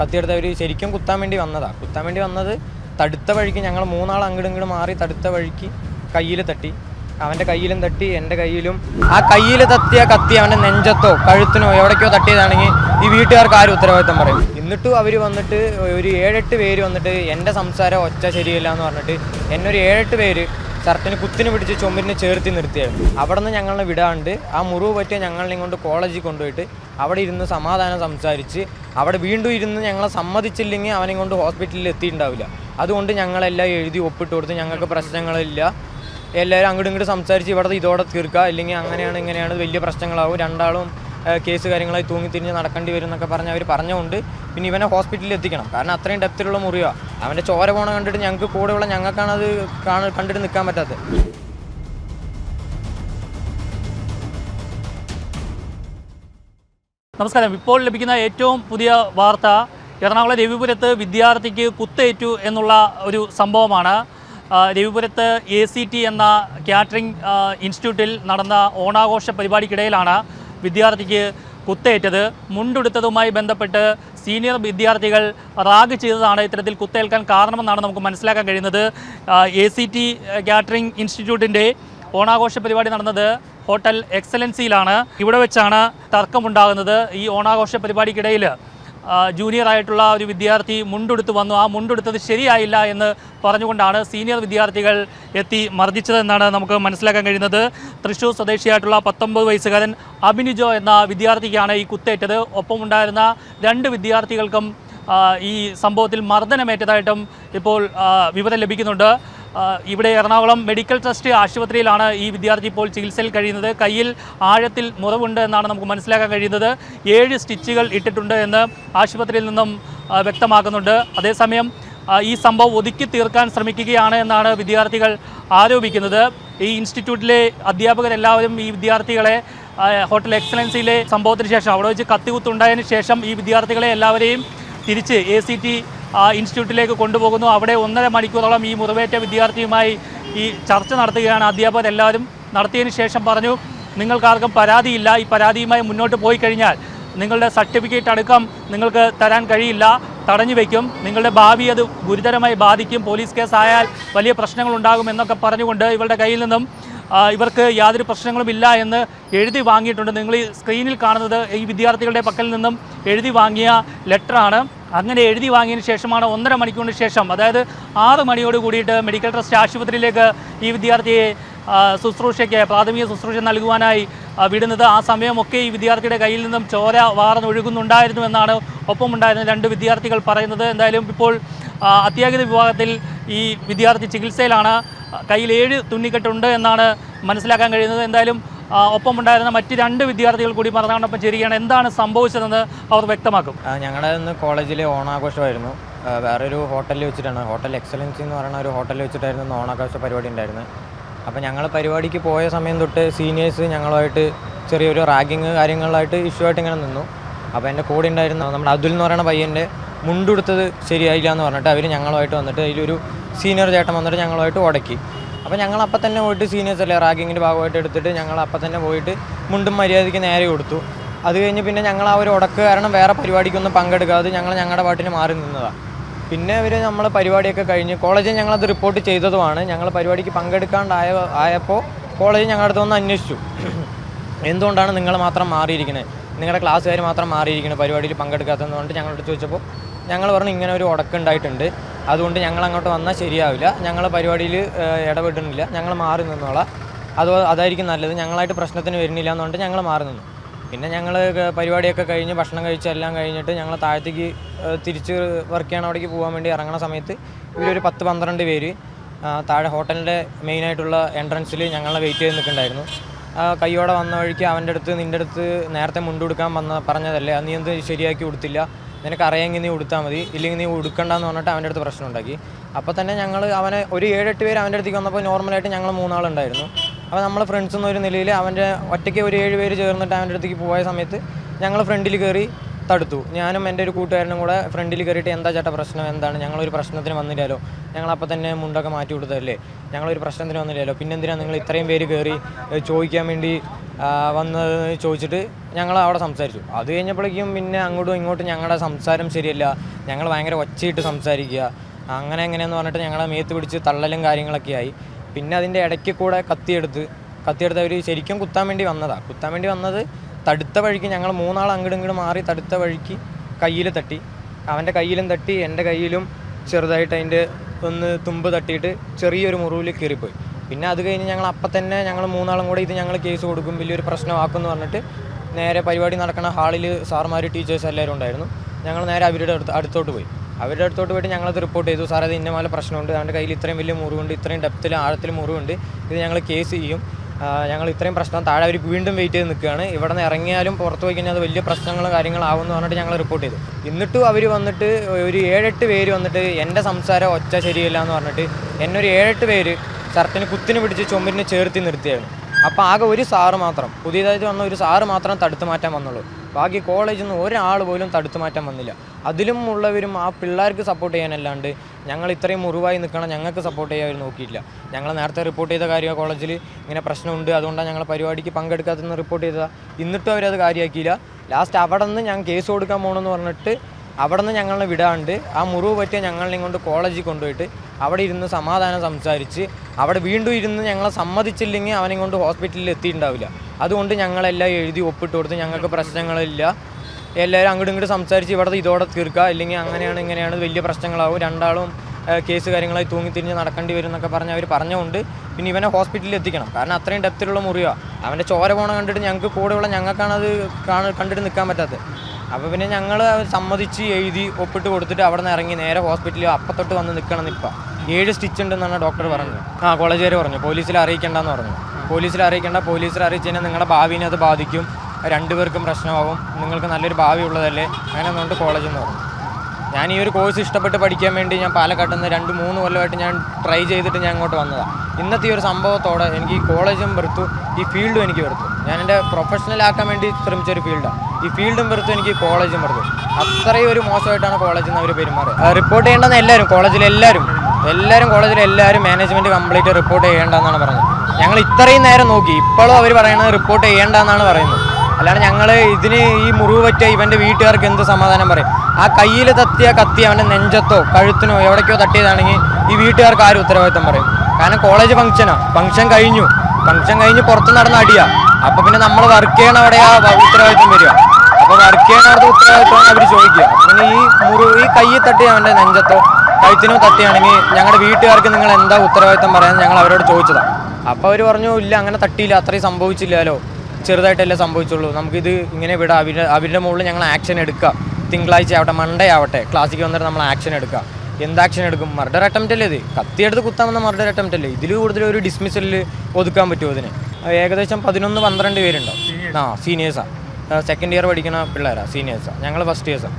കത്തിയെടുത്ത് അവർ ശരിക്കും കുത്താൻ വേണ്ടി വന്നതാണ് കുത്താൻ വേണ്ടി വന്നത് തടുത്ത വഴിക്ക് ഞങ്ങൾ മൂന്നാൾ അങ്ങോട്ടും ഇങ്ങോട്ടും മാറി തടുത്ത വഴിക്ക് കയ്യിൽ തട്ടി. അവന്റെ കയ്യിലും തട്ടി എന്റെ കയ്യിലും. ആ കയ്യിൽ തത്തിയ കത്തി അവന്റെ നെഞ്ചത്തോ കഴുത്തിനോ എവിടേക്കോ തട്ടിയതാണെങ്കിൽ ഈ വീട്ടുകാർക്ക് ആരും ഉത്തരവാദിത്തം പറയും. എന്നിട്ടും അവർ വന്നിട്ട് ഒരു ഏഴെട്ട് പേര് വന്നിട്ട് എന്റെ സംസാരം ഒച്ച ശരിയല്ല എന്ന് പറഞ്ഞിട്ട് എന്നൊരു ഏഴെട്ട് പേര് ഷർട്ടിന് കുത്തിന് പിടിച്ച് ചുമരിനെ ചേർത്തി നിർത്തിയായിരുന്നു. അവിടെ നിന്ന് ഞങ്ങളെ വിടാണ്ട് ആ മുറിവ് പറ്റിയ ഞങ്ങളെ കൊണ്ട് കോളേജിൽ കൊണ്ടുപോയിട്ട് അവിടെ ഇരുന്ന് സമാധാനം സംസാരിച്ച് അവിടെ വീണ്ടും ഇരുന്ന് ഞങ്ങളെ സമ്മതിച്ചില്ലെങ്കിൽ അവനെ കൊണ്ട് ഹോസ്പിറ്റലിൽ എത്തിയിട്ടുണ്ടാവില്ല. അതുകൊണ്ട് ഞങ്ങളെല്ലാം എഴുതി ഒപ്പിട്ട് കൊടുത്ത് ഞങ്ങൾക്ക് പ്രശ്നങ്ങളില്ല. എല്ലാവരും അങ്ങോട്ടും ഇങ്ങോട്ട് സംസാരിച്ച് ഇവിടെ ഇതോടെ തീർക്കുക. അല്ലെങ്കിൽ അങ്ങനെയാണ് ഇങ്ങനെയാണ് വലിയ പ്രശ്നങ്ങളാവും. രണ്ടാളും കേസ് കാര്യങ്ങളായി തൂങ്ങിത്തിരിഞ്ഞ് നടക്കേണ്ടി വരും എന്നൊക്കെ പറഞ്ഞ് അവർ പറഞ്ഞുകൊണ്ട് പിന്നെ ഇവനെ ഹോസ്പിറ്റലിൽ എത്തിക്കണം. കാരണം അത്രയും ഡെപ്തിലുള്ള മുറിവാണ് അവന്റെ ചോര പോണ കണ്ടിട്ട് ഞങ്ങൾക്ക് കൂടെയുള്ള ഞങ്ങൾക്കാണ് അത് കാണ കണ്ടിട്ട് നിൽക്കാൻ പറ്റാത്തത്. നമസ്കാരം. ഇപ്പോൾ ലഭിക്കുന്ന ഏറ്റവും പുതിയ വാർത്ത എറണാകുളം രവിപുരത്ത് വിദ്യാർത്ഥിക്ക് കുത്തേറ്റു എന്നുള്ള ഒരു സംഭവമാണ്. രവിപുരത്ത് എ സി ടി എന്ന കാറ്ററിംഗ് ഇൻസ്റ്റിറ്റ്യൂട്ടിൽ നടന്ന ഓണാഘോഷ പരിപാടിക്കിടയിലാണ് വിദ്യാർത്ഥിക്ക് കുത്തേറ്റത്. മുണ്ടെടുത്തതുമായി ബന്ധപ്പെട്ട് സീനിയർ വിദ്യാർത്ഥികൾ റാഗ് ചെയ്തതാണ് ഇത്തരത്തിൽ കുത്തേൽക്കാൻ കാരണമെന്നാണ് നമുക്ക് മനസ്സിലാക്കാൻ കഴിയുന്നത്. എ സി ടി കാറ്ററിംഗ് ഇൻസ്റ്റിറ്റ്യൂട്ടിന്റെ ഓണാഘോഷ പരിപാടി നടന്നത് ഹോട്ടൽ എക്സലൻസിയിലാണ്. ഇവിടെ വെച്ചാണ് തർക്കമുണ്ടാകുന്നത് ഈ ഓണാഘോഷ പരിപാടിക്കിടയിൽ ജൂനിയർ ആയിട്ടുള്ള ഒരു വിദ്യാർത്ഥി മുണ്ടെടുത്ത് വന്നു. ആ മുണ്ടെടുത്തത് ശരിയായില്ല എന്ന് പറഞ്ഞുകൊണ്ടാണ് സീനിയർ വിദ്യാർത്ഥികൾ എത്തി മർദ്ദിച്ചതെന്നാണ് നമുക്ക് മനസ്സിലാക്കാൻ കഴിയുന്നത്. തൃശ്ശൂർ സ്വദേശിയായിട്ടുള്ള പത്തൊമ്പത് വയസ്സുകാരൻ അഭിനിജോ എന്ന വിദ്യാർത്ഥിക്കാണ് ഈ കുത്തേറ്റത്. ഒപ്പമുണ്ടായിരുന്ന രണ്ട് വിദ്യാർത്ഥികൾക്കും ഈ സംഭവത്തിൽ മർദ്ദനമേറ്റതായിട്ടും ഇപ്പോൾ വിവരം ലഭിക്കുന്നുണ്ട്. ഇവിടെ എറണാകുളം മെഡിക്കൽ ട്രസ്റ്റ് ആശുപത്രിയിലാണ് ഈ വിദ്യാർത്ഥി ഇപ്പോൾ ചികിത്സയിൽ കഴിയുന്നത്. കയ്യിൽ ആഴത്തിൽ മുറിവുണ്ട് എന്നാണ് നമുക്ക് മനസ്സിലാക്കാൻ കഴിയുന്നത്. ഏഴ് സ്റ്റിച്ചുകൾ ഇട്ടിട്ടുണ്ട് എന്ന് ആശുപത്രിയിൽ നിന്നും വ്യക്തമാക്കുന്നുണ്ട്. അതേസമയം ഈ സംഭവം ഒതുക്കി തീർക്കാൻ ശ്രമിക്കുകയാണ് എന്നാണ് വിദ്യാർത്ഥികൾ ആരോപിക്കുന്നത്. ഈ ഇൻസ്റ്റിറ്റ്യൂട്ടിലെ അധ്യാപകരെല്ലാവരും ഈ വിദ്യാർത്ഥികളെ ഹോട്ടൽ എക്സലൻസിയിലെ സംഭവത്തിന് ശേഷം അവിടെ വെച്ച് കത്തികുത്തുണ്ടായതിനു ശേഷം ഈ വിദ്യാർത്ഥികളെ എല്ലാവരെയും തിരിച്ച് എ ഇൻസ്റ്റിറ്റ്യൂട്ടിലേക്ക് കൊണ്ടുപോകുന്നു. അവിടെ ഒന്നര മണിക്കൂറോളം ഈ മുറിവേറ്റ വിദ്യാർത്ഥിയുമായി ഈ ചർച്ച നടത്തുകയാണ് അധ്യാപകർ എല്ലാവരും. നടത്തിയതിന് ശേഷം പറഞ്ഞു നിങ്ങൾക്കാർക്കും പരാതിയില്ല. ഈ പരാതിയുമായി മുന്നോട്ട് പോയി കഴിഞ്ഞാൽ നിങ്ങളുടെ സർട്ടിഫിക്കറ്റ് അടക്കം നിങ്ങൾക്ക് തരാൻ കഴിയില്ല. തടഞ്ഞു വയ്ക്കും നിങ്ങളുടെ ഭാവി അത് ഗുരുതരമായി ബാധിക്കും. പോലീസ് കേസായാൽ വലിയ പ്രശ്നങ്ങൾ ഉണ്ടാകും എന്നൊക്കെ പറഞ്ഞുകൊണ്ട് ഇവളുടെ കയ്യിൽ നിന്നും ഇവർക്ക് യാതൊരു പ്രശ്നങ്ങളും ഇല്ല എന്ന് എഴുതി വാങ്ങിയിട്ടുണ്ട്. നിങ്ങൾ ഈ സ്ക്രീനിൽ കാണുന്നത് ഈ വിദ്യാർത്ഥികളുടെ പക്കൽ നിന്നും എഴുതി വാങ്ങിയ ലെറ്ററാണ് അങ്ങനെ എഴുതി വാങ്ങിയതിന് ശേഷമാണ് ഒന്നര മണിക്കൂറിന് ശേഷം അതായത് ആറ് മണിയോട് കൂടിയിട്ട് മെഡിക്കൽ ട്രസ്റ്റ് ആശുപത്രിയിലേക്ക് ഈ വിദ്യാർത്ഥിയെ ശുശ്രൂഷയ്ക്ക് പ്രാഥമിക ശുശ്രൂഷ നൽകുവാനായി വിടുന്നത്. ആ സമയമൊക്കെ ഈ വിദ്യാർത്ഥിയുടെ കയ്യിൽ നിന്നും ചോര വാർന്നൊഴുകുന്നുണ്ടായിരുന്നു എന്നാണ് ഒപ്പമുണ്ടായിരുന്ന രണ്ട് വിദ്യാർത്ഥികൾ പറയുന്നത്. എന്തായാലും ഇപ്പോൾ അത്യാഹിത വിഭാഗത്തിൽ ഈ വിദ്യാർത്ഥി ചികിത്സയിലാണ്. കയ്യിൽ ഏഴ് തുന്നിക്കെട്ടുണ്ട് എന്നാണ് മനസ്സിലാക്കാൻ കഴിയുന്നത്. എന്തായാലും ഒപ്പം ഉണ്ടായിരുന്ന മറ്റ് രണ്ട് വിദ്യാർത്ഥികൾ കൂടി മറന്നാണ്ടൊപ്പം ചേരുകയാണ്. എന്താണ് സംഭവിച്ചതെന്ന് അവർ വ്യക്തമാക്കും. ഞങ്ങളുടെ ഇന്ന് കോളേജിലെ ഓണാഘോഷമായിരുന്നു. വേറൊരു ഹോട്ടലിൽ വെച്ചിട്ടാണ്. ഹോട്ടൽ എക്സലൻസ് എന്ന് പറയുന്ന ഒരു ഹോട്ടലിൽ വെച്ചിട്ടായിരുന്നു ഇന്ന് ഓണാഘോഷ പരിപാടി ഉണ്ടായിരുന്നത്. അപ്പോൾ ഞങ്ങൾ പരിപാടിക്ക് പോയ സമയം തൊട്ട് സീനിയേഴ്സ് ഞങ്ങളുമായിട്ട് ചെറിയൊരു റാഗിങ് കാര്യങ്ങളായിട്ട് ഇഷ്യൂ ആയിട്ട് ഇങ്ങനെ നിന്നു. അപ്പോൾ എന്റെ കൂടെ ഉണ്ടായിരുന്ന നമ്മുടെ അതുൽ എന്ന് പറയുന്ന പയ്യന്റെ മുണ്ടെടുത്തത് ശരിയായില്ല എന്ന് പറഞ്ഞിട്ട് അവർ ഞങ്ങളുമായിട്ട് വന്നിട്ട് അതിലൊരു സീനിയർ ചേട്ടൻ വന്നിട്ട് ഞങ്ങളുമായിട്ട് ഉടക്കി. അപ്പോൾ ഞങ്ങൾ അപ്പം തന്നെ പോയിട്ട് സീനിയേഴ്സ് അല്ലേ റാഗിങ്ങിന്റെ ഭാഗമായിട്ട് എടുത്തിട്ട് ഞങ്ങൾ അപ്പം തന്നെ പോയിട്ട് മുണ്ടും മര്യാദയ്ക്ക് നേരെ കൊടുത്തു. അത് കഴിഞ്ഞ് പിന്നെ ഞങ്ങൾ ആ ഒരു ഉടക്ക് കാരണം വേറെ പരിപാടിക്കൊന്നും പങ്കെടുക്കാതെ ഞങ്ങൾ ഞങ്ങളുടെ പാട്ടിന് മാറി നിന്നതാണ് പിന്നെ അവർ നമ്മൾ പരിപാടിയൊക്കെ കഴിഞ്ഞ് കോളേജിൽ ഞങ്ങളത് റിപ്പോർട്ട് ചെയ്തതുമാണ്. ഞങ്ങൾ പരിപാടിക്ക് പങ്കെടുക്കാണ്ടായ ആയപ്പോൾ കോളേജ് ഞങ്ങളുടെ അടുത്ത് ഒന്ന് അന്വേഷിച്ചു. എന്തുകൊണ്ടാണ് നിങ്ങൾ മാത്രം മാറിയിരിക്കുന്നത് നിങ്ങളുടെ ക്ലാസ്സുകാർ മാത്രം മാറിയിരിക്കുന്നത് പരിപാടിയിൽ പങ്കെടുക്കാത്തതെന്ന് പറഞ്ഞിട്ട് ഞങ്ങളോട് ചോദിച്ചപ്പോൾ ഞങ്ങൾ പറഞ്ഞു ഇങ്ങനെ ഒരു ഉടക്കുണ്ടായിട്ടുണ്ട് അതുകൊണ്ട് ഞങ്ങൾ അങ്ങോട്ട് വന്നാൽ ശരിയാവില്ല. ഞങ്ങൾ പരിപാടിയിൽ ഇടപെടുന്നില്ല. ഞങ്ങൾ മാറി നിന്നോളാം. അത് അതായിരിക്കും നല്ലത്. ഞങ്ങളായിട്ട് പ്രശ്നത്തിന് വരുന്നില്ല എന്നുകൊണ്ട് ഞങ്ങൾ മാറി നിന്നു. പിന്നെ ഞങ്ങൾ പരിപാടിയൊക്കെ കഴിഞ്ഞ് ഭക്ഷണം കഴിച്ച് എല്ലാം കഴിഞ്ഞിട്ട് ഞങ്ങൾ താഴത്തേക്ക് തിരിച്ച് വർക്ക് ചെയ്യണം അവിടേക്ക് പോകാൻ വേണ്ടി ഇറങ്ങണ സമയത്ത് ഇവരൊരു പത്ത് പന്ത്രണ്ട് പേര് താഴെ ഹോട്ടലിന്റെ മെയിനായിട്ടുള്ള എൻട്രൻസിൽ ഞങ്ങളെ വെയിറ്റ് ചെയ്ത് നിൽക്കുന്നുണ്ടായിരുന്നു. കയ്യോടെ വന്ന വഴിക്ക് അവന്റെ അടുത്ത് നിന്റെ അടുത്ത് നേരത്തെ മുണ്ടുകൊടുക്കാൻ വന്ന പറഞ്ഞതല്ലേ? നീ എന്ത് ശരിയാക്കി കൊടുത്തില്ല? നിനക്ക് അറിയാമെങ്കിൽ നീ കൊടുത്താൽ മതി. ഇല്ലെങ്കിൽ നീ ഉടുക്കണ്ടെന്ന് പറഞ്ഞിട്ട് അവന്റെ അടുത്ത് പ്രശ്നം ഉണ്ടാക്കി. അപ്പോൾ തന്നെ ഞങ്ങൾ അവനെ ഒരു ഏഴെട്ട് പേര് അവന്റെ അടുത്തേക്ക് വന്നപ്പോൾ നോർമലായിട്ട് ഞങ്ങൾ മൂന്നാളുണ്ടായിരുന്നു. അപ്പോൾ നമ്മൾ ഫ്രണ്ട്സ് എന്നൊരു നിലയിൽ അവന്റെ ഒറ്റയ്ക്ക് ഒരു ഏഴ് പേര് ചേർന്നിട്ട് അവന്റെ അടുത്തേക്ക് പോയ സമയത്ത് ഞങ്ങൾ ഫ്രണ്ടിൽ കയറി തടുത്തു. ഞാനും എന്റെ ഒരു കൂട്ടുകാരനും കൂടെ ഫ്രണ്ടിൽ കയറിയിട്ട് എന്താ ചേട്ടാ പ്രശ്നം? എന്താണ്? ഞങ്ങളൊരു പ്രശ്നത്തിന് വന്നില്ലല്ലോ. ഞങ്ങളപ്പോൾ തന്നെ മുണ്ടൊക്കെ മാറ്റി കൊടുത്തതല്ലേ ഞങ്ങളൊരു പ്രശ്നത്തിന് വന്നില്ലല്ലോ. പിന്നെ എന്തിനാണ് നിങ്ങൾ ഇത്രയും പേര് കയറി? ചോദിക്കാൻ വേണ്ടി ആ, വന്നത് ചോദിച്ചിട്ട് ഞങ്ങൾ അവിടെ സംസാരിച്ചു. അത് കഴിഞ്ഞപ്പോഴേക്കും പിന്നെ അങ്ങോട്ടും ഇങ്ങോട്ടും ഞങ്ങളുടെ സംസാരം ശരിയല്ല. ഞങ്ങൾ ഭയങ്കര ഒച്ചയിട്ട് സംസാരിക്കുക. അങ്ങനെ എങ്ങനെയെന്ന് പറഞ്ഞിട്ട് ഞങ്ങളെ മേത്ത് പിടിച്ച് തള്ളലും കാര്യങ്ങളൊക്കെ ആയി. പിന്നെ അതിന്റെ ഇടയ്ക്ക് കൂടെ കത്തിയെടുത്ത് കത്തിയെടുത്ത് അവർ ശരിക്കും കുത്താൻ വേണ്ടി വന്നതാണ് കുത്താൻ വേണ്ടി വന്നത് തടുത്ത വഴിക്ക് ഞങ്ങൾ മൂന്നാൾ അങ്ങോട്ടും ഇങ്ങോട്ട് മാറി തടുത്ത വഴിക്ക് കയ്യിൽ തട്ടി. അവന്റെ കയ്യിലും തട്ടി എന്റെ കയ്യിലും ചെറുതായിട്ട് അതിന്റെ ഒന്ന് തുമ്പ് തട്ടിയിട്ട് ചെറിയൊരു മുറിവിൽ കയറിപ്പോയി. പിന്നെ അത് കഴിഞ്ഞ് ഞങ്ങൾ അപ്പം തന്നെ ഞങ്ങൾ മൂന്നാളും കൂടെ ഇത് ഞങ്ങൾ കേസ് കൊടുക്കും വലിയൊരു പ്രശ്നമാക്കും എന്ന് പറഞ്ഞിട്ട് നേരെ പരിപാടി നടക്കുന്ന ഹാളിൽ സാർമാർ ടീച്ചേഴ്സ് എല്ലാവരും ഉണ്ടായിരുന്നു. ഞങ്ങൾ നേരെ അവരുടെ അടുത്ത് അടുത്തോട്ട് പോയി. അവരുടെ അടുത്തോട്ട് പോയിട്ട് ഞങ്ങളത് റിപ്പോർട്ട് ചെയ്തു. സാർ അത് ഇന്ന പോലെ പ്രശ്നമുണ്ട്. അവന്റെ കയ്യിൽ ഇത്രയും വലിയ മുറിവുണ്ട് ഇത്രയും ഡെപ്തിൽ ആഴത്തിൽ മുറിവുണ്ട്. ഇത് ഞങ്ങൾ കേസ് ചെയ്യും. ഞങ്ങൾ ഇത്രയും പ്രശ്നം താഴെ അവർ വീണ്ടും വെയിറ്റ് ചെയ്ത് നിൽക്കുകയാണ്. ഇവിടെ നിന്ന് ഇറങ്ങിയാലും പുറത്ത് പോയി കഴിഞ്ഞാൽ അത് വലിയ പ്രശ്നങ്ങളും കാര്യങ്ങളാവും എന്ന് പറഞ്ഞിട്ട് ഞങ്ങൾ റിപ്പോർട്ട് ചെയ്തു. എന്നിട്ടും അവർ വന്നിട്ട് ഒരു ഏഴെട്ട് പേര് വന്നിട്ട് എന്റെ സംസാരം ഒച്ച ശരിയല്ല എന്ന് പറഞ്ഞിട്ട് എന്നൊരു ഏഴെട്ട് പേര് ഷർട്ടിന് കുത്തിന് പിടിച്ച് ചുമരിന് ചേർത്തി നിർത്തിയായിരുന്നു. അപ്പോൾ ആകെ ഒരു സാറ് മാത്രം. പുതിയതായിട്ട് വന്ന ഒരു സാറ് മാത്രം തടുത്തു മാറ്റാൻ വന്നുള്ളൂ. ബാക്കി കോളേജിൽ നിന്ന് ഒരാൾ പോലും തടുത്തു മാറ്റാൻ വന്നില്ല. അതിലും ഉള്ളവരും ആ പിള്ളേർക്ക് സപ്പോർട്ട് ചെയ്യാനല്ലാണ്ട് ഞങ്ങൾ ഇത്രയും മുറിവായി നിൽക്കണം ഞങ്ങൾക്ക് സപ്പോർട്ട് ചെയ്യാൻ അവർ നോക്കിയില്ല ഞങ്ങൾ നേരത്തെ റിപ്പോർട്ട് ചെയ്ത കാര്യം കോളേജിൽ ഇങ്ങനെ പ്രശ്നമുണ്ട് അതുകൊണ്ടാണ് ഞങ്ങൾ പരിപാടിക്ക് പങ്കെടുക്കാത്തതെന്ന് റിപ്പോർട്ട് ചെയ്തത്. എന്നിട്ടും അവരത് കാര്യമാക്കിയില്ല ലാസ്റ്റ് അവിടെ നിന്ന് ഞാൻ കേസ് കൊടുക്കാൻ പോകണമെന്ന് പറഞ്ഞിട്ട് അവിടെ നിന്ന് ഞങ്ങളെ വിടാണ്ട് ആ മുറിവ് പറ്റിയ ഞങ്ങളെ കൊണ്ട് കോളേജിൽ കൊണ്ടുപോയിട്ട് അവിടെ ഇരുന്ന് സമാധാനം സംസാരിച്ച് അവിടെ വീണ്ടും ഇരുന്ന് ഞങ്ങളെ സമ്മതിച്ചില്ലെങ്കിൽ അവനെ കൊണ്ട് ഹോസ്പിറ്റലിൽ എത്തിയിട്ടുണ്ടാവില്ല. അതുകൊണ്ട് ഞങ്ങളെല്ലാം എഴുതി ഒപ്പിട്ട് കൊടുത്ത് ഞങ്ങൾക്ക് പ്രശ്നങ്ങളില്ല. എല്ലാവരും അങ്ങോട്ടും ഇങ്ങോട്ട് സംസാരിച്ച് ഇവിടെ ഇതോടെ തീർക്കുക. അല്ലെങ്കിൽ അങ്ങനെയാണ് ഇങ്ങനെയാണ് വലിയ പ്രശ്നങ്ങളാവും. രണ്ടാളും കേസ് കാര്യങ്ങളായി തൂങ്ങിത്തിരിഞ്ഞ് നടക്കേണ്ടി വരും എന്നൊക്കെ പറഞ്ഞ് അവർ പറഞ്ഞുകൊണ്ട് പിന്നെ ഇവനെ ഹോസ്പിറ്റലിൽ എത്തിക്കണം. കാരണം അത്രയും ഡെപ്തിലുള്ള മുറിയാണ് അവന്റെ ചോര പോണ കണ്ടിട്ട് ഞങ്ങൾക്ക് കൂടെയുള്ള ഞങ്ങൾക്കാണ് അത് കാണ കണ്ടിട്ട് നിൽക്കാൻ പറ്റാത്തത്. അപ്പോൾ പിന്നെ ഞങ്ങൾ സമ്മതിച്ച് എഴുതി ഒപ്പിട്ട് കൊടുത്തിട്ട് അവിടെ നിന്ന് ഇറങ്ങി നേരെ ഹോസ്പിറ്റലിൽ അപ്പത്തൊട്ട് വന്ന് നിൽക്കണം ഇപ്പം ഏഴ് സ്റ്റിച്ച് ഉണ്ടെന്നാണ് ഡോക്ടർ പറഞ്ഞത്. ആ കോളേജുകാർ പറഞ്ഞു. പോലീസിൽ അറിയിക്കേണ്ടെന്ന് പറഞ്ഞു. പോലീസിൽ അറിയിക്കേണ്ട പോലീസിൽ അറിയിച്ചു കഴിഞ്ഞാൽ നിങ്ങളുടെ ഭാവിനെ അത് ബാധിക്കും. രണ്ടുപേർക്കും പ്രശ്നമാകും നിങ്ങൾക്ക് നല്ലൊരു ഭാവി ഉള്ളതല്ലേ? അങ്ങനെ എന്നുകൊണ്ട് കോളേജിൽ നിന്ന് പറഞ്ഞു. ഞാൻ ഈ ഒരു കോഴ്സ് ഇഷ്ടപ്പെട്ട് പഠിക്കാൻ വേണ്ടി ഞാൻ പാലക്കാട്ടിൽ നിന്ന് രണ്ട് മൂന്ന് കൊല്ലമായിട്ട് ഞാൻ ട്രൈ ചെയ്തിട്ട് ഞാൻ അങ്ങോട്ട് വന്നതാണ് ഇന്നത്തെ ഈ ഒരു സംഭവത്തോടെ എനിക്ക് ഈ കോളേജും വെറുത്തു ഈ ഫീൽഡും എനിക്ക് വെറുത്തു. ഞാൻ എന്റെ പ്രൊഫഷണൽ ആക്കാൻ വേണ്ടി ശ്രമിച്ചൊരു ഫീൽഡാണ് ഈ ഫീൽഡും വെറുത്തു എനിക്ക് കോളേജും വെറുത്തു. അത്രയും ഒരു മോശമായിട്ടാണ് കോളേജിൽ നിന്ന് അവർ പെരുമാറുക റിപ്പോർട്ട് ചെയ്യേണ്ടെന്ന് എല്ലാവരും കോളേജിൽ എല്ലാവരും കോളേജിൽ എല്ലാവരും മാനേജ്മെന്റ് കംപ്ലീറ്റ് റിപ്പോർട്ട് ചെയ്യേണ്ടെന്നാണ് പറഞ്ഞത്. ഞങ്ങൾ ഇത്രയും നേരം നോക്കി. ഇപ്പോഴും അവർ പറയുന്നത് റിപ്പോർട്ട് ചെയ്യേണ്ടെന്നാണ് പറയുന്നത്. അല്ലാണ്ട് ഞങ്ങൾ ഇതിന് ഈ മുറിവ് പറ്റിയ ഇവന്റെ വീട്ടുകാർക്ക് എന്ത് സമാധാനം പറയും? ആ കയ്യിൽ തത്തിയ കത്തി അവന്റെ നെഞ്ചത്തോ കഴുത്തിനോ എവിടേക്കോ തട്ടിയതാണെങ്കിൽ ഈ വീട്ടുകാർക്ക് ആരും ഉത്തരവാദിത്തം പറയും. കാരണം കോളേജ് ഫംഗ്ഷനാണ് ഫംഗ്ഷൻ കഴിഞ്ഞു. ഫംഗ്ഷൻ കഴിഞ്ഞ് പുറത്ത് നടന്ന അടിയാ. അപ്പോൾ പിന്നെ നമ്മൾ വർക്ക് ചെയ്യണ അവിടെ ആ ഉത്തരവാദിത്തം വരിക. അപ്പോൾ വർക്ക് ചെയ്യണ അവിടുത്തെ അവർ ചോദിക്കുക. അപ്പം ഈ മുറിവ് ഈ കയ്യിൽ തട്ടി അവന്റെ നെഞ്ചത്തോ കഴുത്തിനോ തട്ടിയാണെങ്കിൽ ഞങ്ങളുടെ വീട്ടുകാർക്ക് നിങ്ങൾ എന്താ ഉത്തരവാദിത്തം പറയാൻ ഞങ്ങൾ അവരോട് ചോദിച്ചതാണ് അപ്പോൾ അവർ പറഞ്ഞു ഇല്ല അങ്ങനെ തട്ടിയില്ല. അത്രയും സംഭവിച്ചില്ലല്ലോ. ചെറുതായിട്ടല്ലേ സംഭവിച്ചുള്ളൂ. നമുക്കിത് ഇങ്ങനെ വിടാം. അവരുടെ അവരുടെ മുകളിൽ ഞങ്ങൾ ആക്ഷൻ എടുക്കുക തിങ്കളാഴ്ച ആവട്ടെ മൺഡേ ആവട്ടെ ക്ലാസ്സിക്ക് വന്നിട്ട് നമ്മൾ ആക്ഷൻ എടുക്കുക എന്ത് ആക്ഷൻ എടുക്കും? മർഡർ അറ്റംപ്റ്റ് അല്ലേ ഇത്? കത്തിയെടുത്ത് കുത്താമെന്ന മർഡർ അറ്റംപ്റ്റ് അല്ലേ? ഇതിൽ കൂടുതൽ ഒരു ഡിസ്മിസലിൽ ഒതുക്കാൻ പറ്റുമോ അതിന് അത് ഏകദേശം പതിനൊന്ന് പന്ത്രണ്ട് പേരുണ്ടാവും. ആ സീനിയേഴ്സാണ് സെക്കൻഡ് ഇയർ പഠിക്കുന്ന പിള്ളേരാണ് സീനിയേഴ്സാണ് ഞങ്ങൾ ഫസ്റ്റ് ഇയേഴ്സാണ്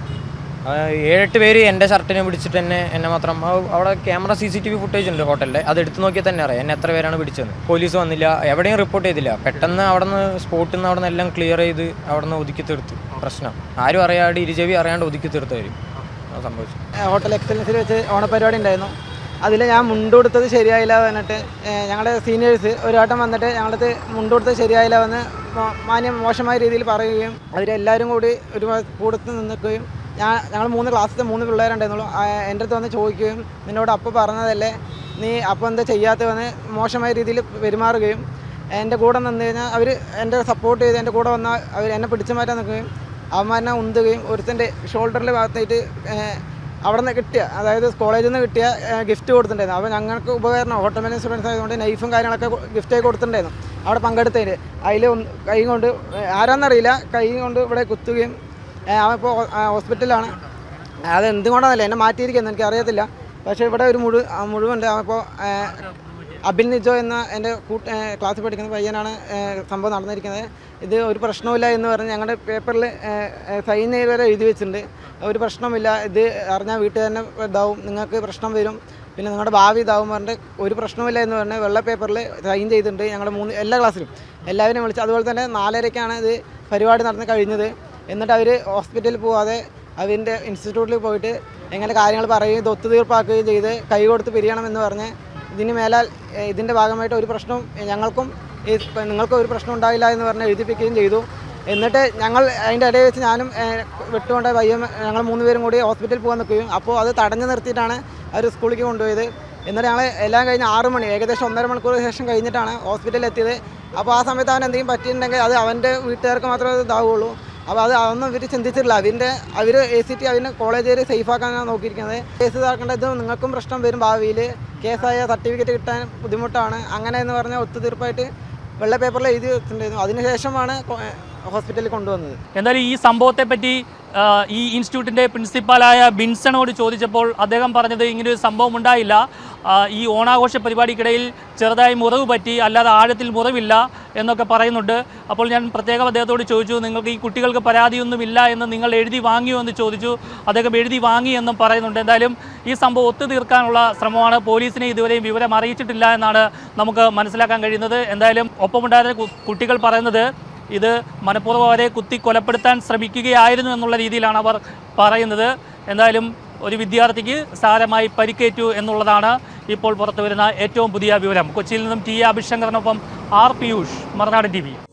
ഏഴെട്ട് പേര് എന്റെ ഷർട്ടിനെ പിടിച്ചിട്ട് തന്നെ എന്നെ മാത്രം. അവിടെ camera C C T V footage ഉണ്ട് ഹോട്ടലിന്റെ അത് എടുത്തു നോക്കിയാൽ തന്നെ അറിയാം. എന്നെ എത്ര പേരാണ് പിടിച്ചത് പോലീസ് വന്നില്ല. എവിടെയും റിപ്പോർട്ട് ചെയ്തില്ല. പെട്ടെന്ന് അവിടെ നിന്ന് സ്പോട്ടിൽ നിന്ന് അവിടെ നിന്ന് എല്ലാം ക്ലിയർ ചെയ്ത് അവിടെ നിന്ന് ഒതുക്കി തീർത്തു. പ്രശ്നം. ആരും അറിയാണ്ട് ഇരുചെവി അറിയാണ്ട് ഒതുക്കി തീർത്തവരും. സംഭവിച്ചു ഹോട്ടൽ എക്സലൻസിൽ വെച്ച് ഓണപരിപാടി ഉണ്ടായിരുന്നു. അതിൽ ഞാൻ മുണ്ടുകൊടുത്തത് ശരിയായില്ല എന്നിട്ട് ഞങ്ങളുടെ സീനിയേഴ്സ് ഒരു വട്ടം വന്നിട്ട് ഞങ്ങളത് മുണ്ടുകൊടുത്തത് ശരിയായില്ല എന്ന് മാന്യം മോശമായ രീതിയിൽ പറയുകയും അതിലെല്ലാവരും കൂടി ഒരു കൂടത്ത് നിൽക്കുകയും ഞാൻ ഞങ്ങൾ മൂന്ന് ക്ലാസ്സിലത്തെ മൂന്ന് പിള്ളേരുണ്ടായിരുന്നുള്ളൂ. എന്റെ അടുത്ത് വന്ന് ചോദിക്കുകയും നിന്നോട് അപ്പോൾ പറഞ്ഞതല്ലേ നീ അപ്പം എന്താ ചെയ്യാത്തതെന്ന് മോശമായ രീതിയിൽ പെരുമാറുകയും എന്റെ കൂടെ നിന്ന് കഴിഞ്ഞാൽ അവർ എന്റെ സപ്പോർട്ട് ചെയ്ത് എന്റെ കൂടെ വന്നാൽ അവർ എന്നെ പിടിച്ചു മാറ്റാൻ നിൽക്കുകയും അവന്മാരനെ ഉന്തുകയും ഒരുത്തന്റെ ഷോൾഡറിൽ ഭാഗത്തായിട്ട് അവിടെ നിന്ന് കിട്ടിയ അതായത് കോളേജിൽ നിന്ന് കിട്ടിയ ഗിഫ്റ്റ് കൊടുത്തിട്ടുണ്ടായിരുന്നു. അപ്പോൾ ഞങ്ങൾക്ക് ഉപകരണം മാനേജ് സ്റ്റുഡൻസ് ആയതുകൊണ്ട് നൈഫും കാര്യങ്ങളൊക്കെ ഗിഫ്റ്റായി കൊടുത്തിട്ടുണ്ടായിരുന്നു. അവിടെ പങ്കെടുത്തതിന് അതിൽ കൈ കൊണ്ട് ആരാന്നറിയില്ല. കൈ കൊണ്ട് ഇവിടെ കുത്തുകയും അവൻ ഇപ്പോൾ ഹോസ്പിറ്റലിലാണ്. അത് എന്തുകൊണ്ടാണല്ലേ എന്നെ മാറ്റിയിരിക്കുന്നത് എനിക്ക് അറിയത്തില്ല പക്ഷേ ഇവിടെ ഒരു മുഴു മുഴുവുണ്ട്. അപ്പോൾ അബിൽ നിജോ എന്ന എന്റെ കൂട്ട് ക്ലാസ്സിൽ പഠിക്കുന്ന പയ്യനാണ് സംഭവം നടന്നിരിക്കുന്നത്. ഇത് ഒരു പ്രശ്നവുമില്ല എന്ന് പറഞ്ഞ് ഞങ്ങളുടെ പേപ്പറിൽ സൈൻ വരെ എഴുതി വെച്ചിട്ടുണ്ട്. ഒരു പ്രശ്നമില്ല ഇത് അറിഞ്ഞാൽ വീട്ടിൽ തന്നെ ഇതാവും. നിങ്ങൾക്ക് പ്രശ്നം വരും. പിന്നെ നിങ്ങളുടെ ഭാവി ഇതാവും പറഞ്ഞിട്ട് ഒരു പ്രശ്നമില്ല എന്ന് പറഞ്ഞ് വെള്ള പേപ്പറിൽ സൈൻ ചെയ്തിട്ടുണ്ട് ഞങ്ങളുടെ മൂന്ന് എല്ലാ ക്ലാസ്സിലും എല്ലാവരും വിളിച്ച് അതുപോലെ തന്നെ നാലരയ്ക്കാണ് ഇത് പരിപാടി നടന്ന് കഴിഞ്ഞത്. എന്നിട്ട് അവർ ഹോസ്പിറ്റലിൽ പോവാതെ അവന്റെ ഇൻസ്റ്റിറ്റ്യൂട്ടിൽ പോയിട്ട് എങ്ങനെ കാര്യങ്ങൾ പറയുകയും ഇത് ഒത്തുതീർപ്പാക്കുകയും ചെയ്ത് കൈ കൊടുത്ത് പിരിയണമെന്ന് പറഞ്ഞ് ഇതിന് മേലാൽ ഇതിന്റെ ഭാഗമായിട്ട് ഒരു പ്രശ്നവും ഞങ്ങൾക്കും നിങ്ങൾക്കും ഒരു പ്രശ്നം ഉണ്ടാവില്ല എന്ന് പറഞ്ഞ് എഴുതിപ്പിക്കുകയും ചെയ്തു. എന്നിട്ട് ഞങ്ങൾ അതിന്റെ ഇടയിൽ വെച്ച് ഞാനും വിട്ടുകൊണ്ട് പയ്യൻ ഞങ്ങൾ മൂന്ന് പേരും കൂടി ഹോസ്പിറ്റലിൽ പോകാൻ നിൽക്കുകയും അപ്പോൾ അത് തടഞ്ഞു നിർത്തിയിട്ടാണ് അവർ സ്കൂളിലേക്ക് കൊണ്ടുപോയത്. എന്നിട്ട് ഞങ്ങൾ എല്ലാം കഴിഞ്ഞ് ആറ് മണി ഏകദേശം ഒന്നര മണിക്കൂർ ശേഷം കഴിഞ്ഞിട്ടാണ് ഹോസ്പിറ്റലിൽ എത്തിയത്. അപ്പോൾ ആ സമയത്ത് അവൻ എന്തെങ്കിലും പറ്റിയിട്ടുണ്ടെങ്കിൽ അത് അവന്റെ വീട്ടുകാർക്ക് മാത്രമേ ഇതാവുള്ളൂ അപ്പോൾ അത് അതൊന്നും ഇവർ ചിന്തിച്ചിട്ടില്ല. അതിന്റെ അവർ എ സി ടി അതിന് കോളേജ് സേഫ് ആക്കാനാണ് നോക്കിയിരിക്കുന്നത്. കേസ് ഇതാക്കേണ്ട ഇത് നിങ്ങൾക്കും പ്രശ്നം വരും ഭാവിയിൽ. കേസായ സർട്ടിഫിക്കറ്റ് കിട്ടാൻ ബുദ്ധിമുട്ടാണ്. അങ്ങനെ എന്ന് പറഞ്ഞാൽ ഒത്തുതീർപ്പായിട്ട് വെള്ള പേപ്പറിൽ എഴുതി വെച്ചിട്ടുണ്ടായിരുന്നു. അതിനുശേഷമാണ് ഹോസ്പിറ്റലിൽ കൊണ്ടുവന്നത്. എന്തായാലും ഈ സംഭവത്തെ പറ്റി ഈ ഇൻസ്റ്റിറ്റ്യൂട്ടിന്റെ പ്രിൻസിപ്പാലായ ബിൻസണോട് ചോദിച്ചപ്പോൾ അദ്ദേഹം പറഞ്ഞത് ഇങ്ങനൊരു സംഭവം ഉണ്ടായില്ല. ഈ ഓണാഘോഷ പരിപാടിക്കിടയിൽ ചെറുതായി മുറിവ് പറ്റി അല്ലാതെ ആഴത്തിൽ മുറിവില്ല എന്നൊക്കെ പറയുന്നുണ്ട്. അപ്പോൾ ഞാൻ പ്രത്യേകം അദ്ദേഹത്തോട് ചോദിച്ചു നിങ്ങൾക്ക് ഈ കുട്ടികൾക്ക് പരാതിയൊന്നുമില്ല എന്ന് നിങ്ങൾ എഴുതി വാങ്ങിയോ എന്ന് ചോദിച്ചു. അദ്ദേഹം എഴുതി വാങ്ങി എന്നും പറയുന്നുണ്ട്. എന്തായാലും ഈ സംഭവം ഒത്തുതീർക്കാനുള്ള ശ്രമമാണ്. പോലീസിനെ ഇതുവരെയും വിവരം അറിയിച്ചിട്ടില്ല എന്നാണ് നമുക്ക് മനസ്സിലാക്കാൻ കഴിയുന്നത്. എന്തായാലും ഒപ്പമുണ്ടായിരുന്ന കുട്ടികൾ പറയുന്നത് ഇത് മനഃപൂർവം അവരെ കുത്തി കൊലപ്പെടുത്താൻ ശ്രമിക്കുകയായിരുന്നു എന്നുള്ള രീതിയിലാണ് അവർ പറയുന്നത്. എന്തായാലും ഒരു വിദ്യാർത്ഥിക്ക് സാരമായി പരിക്കേറ്റു എന്നുള്ളതാണ് ഇപ്പോൾ പുറത്തുവരുന്ന ഏറ്റവും പുതിയ വിവരം കൊച്ചിയിൽ നിന്നും ടി എ അഭിശങ്കറിനൊപ്പം ആർ പിയൂഷ് മറുനാടൻ ടി